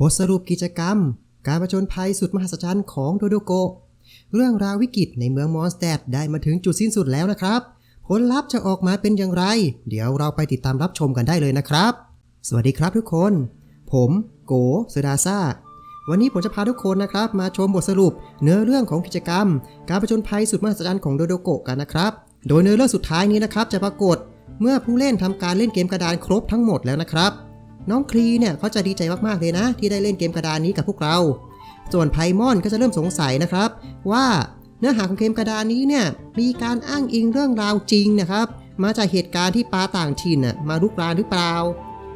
บทสรุปกิจกรรม การประจนภัยสุดมหัศจรรย์ของโดโดโก เรื่องราววิกฤตในเมืองมอนสเตดได้มาถึงจุดสิ้นสุดแล้วนะครับ ผลลัพธ์จะออกมาเป็นอย่างไร เดี๋ยวเราไปติดตามรับชมกันได้เลยนะครับ สวัสดีครับทุกคน ผมโกเซดาซ่าวันนี้ผมจะพาทุกคนนะครับ มาชมบทสรุป เนื้อเรื่องของกิจกรรม การประจนภัยสุดมหัศจรรย์ของโดโดโกะกันนะครับ โดยเนื้อเรื่องสุดท้ายนี้นะครับจะปรากฏเมื่อผู้เล่นทำการเล่นเกมกระดานครบทั้งหมดแล้วนะครับ น้องคลีเนี่ยเขาจะดีใจมากๆเลยนะ ที่ได้เล่นเกมกระดานนี้กับพวกเรา ส่วนไพมอนก็จะเริ่มสงสัยนะครับ ว่าเนื้อหาของเกมกระดานนี้เนี่ยมีการอ้างอิงเรื่องราวจริงนะครับ มาจากเหตุการณ์ที่ปาต่างถิ่นมาลุกรานหรือเปล่า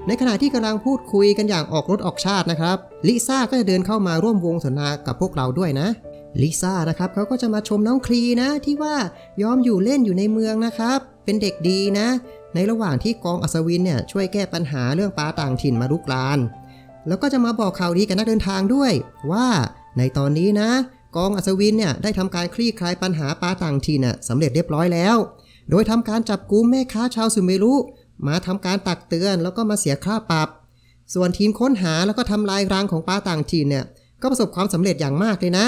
ในขณะที่กำลังพูดคุยกันอย่างออกรถออกชาตินะครับลิซ่าก็จะเดินเข้ามาร่วมวงสนทนากับพวกเราด้วยนะลิซ่านะครับเขาก็จะมาชมน้องคลีนะที่ว่ายอมอยู่เล่นอยู่ในเมืองนะครับ เป็นเด็กดีนะ ในระหว่างที่กองอัศวินเนี่ยช่วยแก้ปัญหาเรื่องปลาต่างถิ่นมาลุกราน แล้วก็จะมาบอกข่าวดีกับนักเดินทางด้วย ว่าในตอนนี้นะ กองอัศวินเนี่ยได้ทำการคลี่คลายปัญหาปลาต่างถิ่นน่ะสำเร็จเรียบร้อยแล้ว โดยทำการจับกุมแม่ค้าชาวสุเมรุมาทำการตักเตือนแล้วก็มาเสียค่าปรับ ส่วนทีมค้นหาแล้วก็ทำลายรังของปลาต่างถิ่นเนี่ยก็ประสบความสำเร็จอย่างมากเลยนะ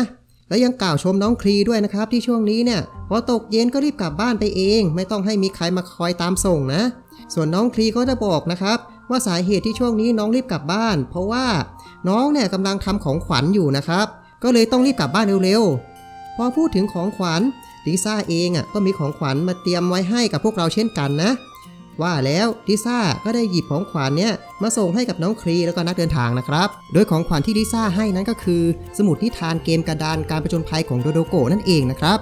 และยังกล่าวชมน้องคลีด้วยนะครับที่ช่วงนี้เนี่ยพอตกเย็นก็รีบกลับบ้านไปเอง ไม่ต้องให้มีใครมาคอยตามส่งนะ ส่วนน้องคลีก็จะบอกนะครับว่าสาเหตุที่ช่วงนี้น้องรีบกลับบ้าน เพราะว่าน้องเนี่ยกำลังทำของขวัญอยู่นะครับ ก็เลยต้องรีบกลับบ้านเร็วๆพอพูดถึงของขวัญลิซ่าเองอะก็มีของขวัญมาเตรียมไว้ให้กับพวกเราเช่นกันนะ ว่าแล้วลิซ่าก็ได้หยิบของขวัญเนี่ยมาส่งให้กับน้องครีแล้วก็นักเดินทางนะครับ โดยของขวัญที่ลิซ่าให้นั้นก็คือ สมุดนิทานเกมกระดานการประจนภัยของโดโดโกนั่นเองนะครับ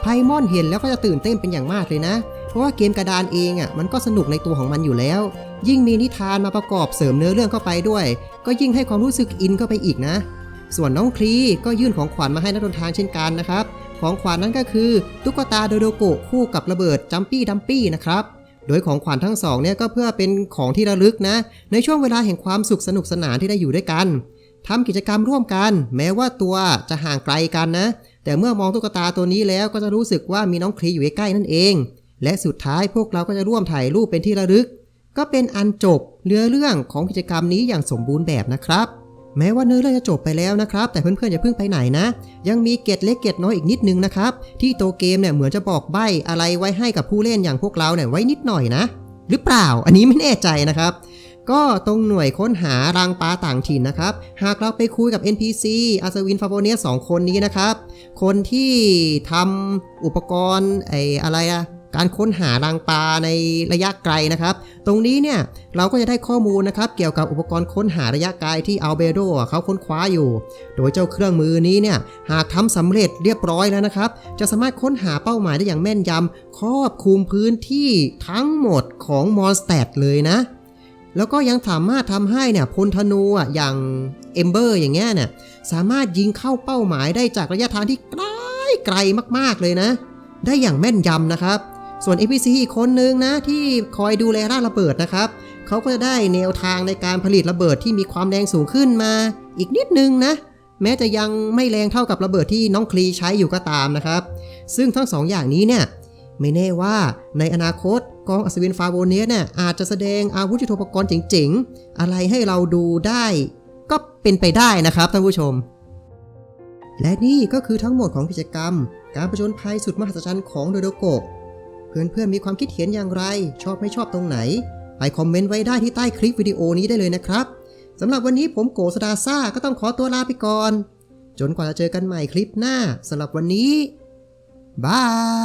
ไพมอนเห็นแล้วก็จะตื่นเต้นเป็นอย่างมากเลยนะ เพราะว่าเกมกระดานเองอะมันก็สนุกในตัวของมันอยู่แล้ว ยิ่งมีนิทานมาประกอบเสริมเนื้อเรื่องเข้าไปด้วย ก็ยิ่งให้ความรู้สึกอินเข้าไปอีกนะ ส่วนน้องคลีก็ยื่นของขวัญมาให้นักเดินทางเช่นกันนะครับของขวัญนั้นก็คือตุ๊กตาโดโดโกะคู่กับระเบิดจัมปี้ดัมปี้นะครับ โดยของขวัญทั้งสองเนี่ยก็เพื่อเป็นของที่ระลึกนะ ในช่วงเวลาแห่งความสุขสนุกสนานที่ได้อยู่ด้วยกันทำกิจกรรมร่วมกัน แม้ว่าตัวจะห่างไกลกันนะ แต่เมื่อมองตุ๊กตาตัวนี้แล้วก็จะรู้สึกว่ามีน้องคลีอยู่ใกล้นั่นเอง และสุดท้ายพวกเราก็จะร่วมถ่ายรูปเป็นที่ระลึก ก็เป็นอันจบเนื้อเรื่องของกิจกรรมนี้อย่างสมบูรณ์แบบนะครับ แม้ว่าเนื้อเรื่องจะจบไปแล้วนะครับ แต่เพื่อนๆอย่าเพิ่งไปไหนนะ ยังมีเกร็ดเล็กเกร็ดน้อยอีกนิดนึงนะครับ ที่โตเกมเนี่ยเหมือนจะบอกใบ้อะไรไว้ให้กับผู้เล่นอย่างพวกเราเนี่ยไว้นิดหน่อยนะ หรือเปล่าอันนี้ไม่แน่ใจนะครับก็ตรงหน่วยค้นหารังปลาต่างถิ่นนะครับ หากเราไปคุยกับ NPC อาซาวินฟาโวเนียสองคนนี้นะครับ คนที่ทำอุปกรณ์ไอ้อะไรอะ การค้นหารังปลาในระยะไกลนะครับ ตรงนี้เนี่ยเราก็จะได้ข้อมูลนะครับ เกี่ยวกับอุปกรณ์ค้นหาระยะไกลที่อัลเบโดเขาค้นคว้าอยู่ โดยเจ้าเครื่องมือนี้เนี่ยหากทำสำเร็จเรียบร้อยแล้วนะครับ จะสามารถค้นหาเป้าหมายได้อย่างแม่นยำครอบคลุมพื้นที่ทั้งหมดของมอนสเตดเลยนะ แล้วก็ยังสามารถทำให้เนี่ยพลธนูอะอย่างเอมเบอร์อย่างเงี้ยเนี่ยสามารถยิงเข้าเป้าหมายได้จากระยะทางที่ไกลไกลมากๆเลยนะ ได้อย่างแม่นยำนะครับ ส่วน NPC อีกคนนึงนะที่คอยดูแลร่าระเบิดนะครับเขาก็จะได้แนวทางในการผลิตระเบิดที่มีความแรงสูงขึ้นมา อีกนิดนึงนะ แม้จะยังไม่แรงเท่ากับระเบิดที่น้องคลีใช้อยู่ก็ตามนะครับ ซึ่งทั้งสองอย่างนี้เนี่ยไม่แน่ว่าในอนาคตกองอัศวินฟาโวเนียเนี่ยอาจจะแสดงอาวุธยุทโธปกรณ์เจ๋งๆ อะไรให้เราดูได้ ก็เป็นไปได้นะครับท่านผู้ชม และนี่ก็คือทั้งหมดของกิจกรรม การประจนภัยสุดมหัศจรรย์ของโดโดโกะ พื่อนๆมีความคิดเห็นอย่างไร ชอบไม่ชอบตรงไหน ไปคอมเมนต์ไว้ได้ที่ใต้คลิปวิดีโอนี้ได้เลยนะครับสำหรับวันนี้ผมโกสดาซ่าก็ต้องขอตัวลาไปก่อน จนกว่าจะเจอกันใหม่คลิปหน้าสำหรับวันนี้บาย